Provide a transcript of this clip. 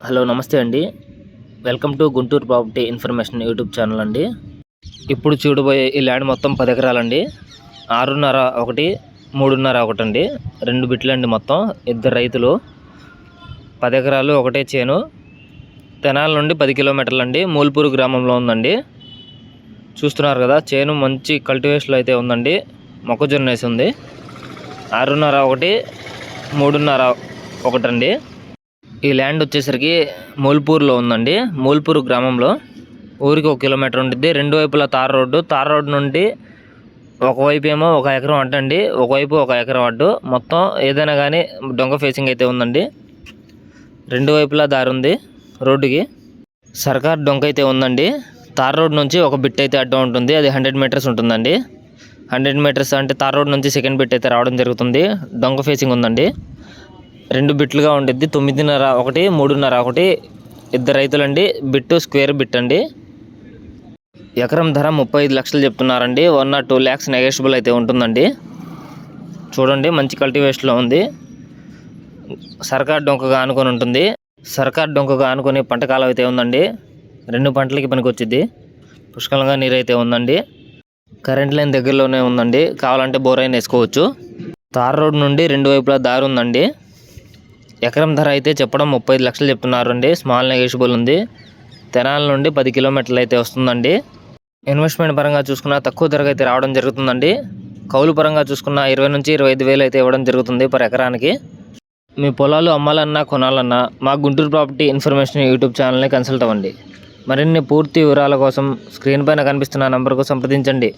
Hello నమస్తే అండి. Welcome to Guntur property information YouTube channel అండి. ఇప్పుడు చూడబోయే ఈ ల్యాండ్ మొత్తం పది ఎకరాలండి. ఆరున్నర ఒకటి మూడున్నర ఒకటి అండి రెండు బిట్లండి మొత్తం ఇద్దరు రైతులు. పది ఎకరాలు ఒకటే చేను. తెనాల నుండి పది కిలోమీటర్లు అండి మూల్పూరు గ్రామంలో ఉందండి. చూస్తున్నారు కదా చేను మంచి కల్టివేషన్లో అయితే ఉందండి. మొక్కజొన్న వేసి ఉంది. ఆరున్నర ఒకటి మూడున్నర ఒకటండి. ఈ ల్యాండ్ వచ్చేసరికి మూల్పూర్లో ఉందండి. మూల్పూర్ గ్రామంలో. ఊరికి ఒక కిలోమీటర్ ఉంటుంది రెండు వైపులా తార్ రోడ్డు. తార్ రోడ్డు నుండి ఒకవైపు ఏమో ఒక ఎకరం అడ్డండి ఒకవైపు ఒక ఎకరం అడ్డు. మొత్తం ఏదైనా కానీ డొంగ ఫేసింగ్ అయితే ఉందండి. రెండు వైపులా దారి ఉంది రోడ్డుకి. సర్కార్ డొంక అయితే ఉందండి. తార్ రోడ్ నుంచి ఒక బిట్ అయితే అడ్డం ఉంటుంది. అది హండ్రెడ్ మీటర్స్ ఉంటుందండి. హండ్రెడ్ మీటర్స్ అంటే తార్ రోడ్ నుంచి సెకండ్ బిట్ అయితే రావడం జరుగుతుంది. డొంక ఫేసింగ్ ఉందండి. రెండు బిట్లుగా ఉండిద్ది. తొమ్మిదిన్నర ఒకటి మూడున్నర ఒకటి. ఇద్దరు రైతులండి. బిట్టు స్క్వేర్ బిట్ అండి. ఎకరం ధర ముప్పై ఐదు లక్షలు చెప్తున్నారండి. One or two lakhs negotiable అయితే ఉంటుందండి. చూడండి మంచి కల్టివేషన్లో ఉంది. సర్కార్ డొంకగా ఆనుకొని ఉంటుంది. సర్కార్ డొంకగా ఆనుకొని పంట కాలం అయితే ఉందండి. రెండు పంటలకి పనికొచ్చింది పుష్కలంగా నీరు అయితే ఉందండి. కరెంట్ లైన్ దగ్గరలోనే ఉందండి. కావాలంటే బోర్ అయినా వేసుకోవచ్చు. తార్ రోడ్ నుండి రెండు వైపులా దారి ఉందండి. ఎకరం ధర అయితే చెప్పడం ముప్పై లక్షలు చెప్తున్నారు అండి స్మాల్ నెగోషియబుల్ ఉంది. తెనాల నుండి పది కిలోమీటర్లు అయితే వస్తుందండి. ఇన్వెస్ట్మెంట్ పరంగా చూసుకున్న తక్కువ ధరకు అయితే రావడం జరుగుతుందండి. కౌలు పరంగా చూసుకున్న ఇరవై నుంచి ఇరవై ఐదు వేలు అయితే ఇవ్వడం జరుగుతుంది పర్ ఎకరానికి. మీ పొలాలు అమ్మాలన్నా కొనాలన్నా మా గుంటూరు ప్రాపర్టీ ఇన్ఫర్మేషన్ యూట్యూబ్ ఛానల్ని కన్సల్ట్ అవ్వండి. మరిన్ని పూర్తి వివరాల కోసం స్క్రీన్ పైన కనిపిస్తున్న నంబర్కు సంప్రదించండి.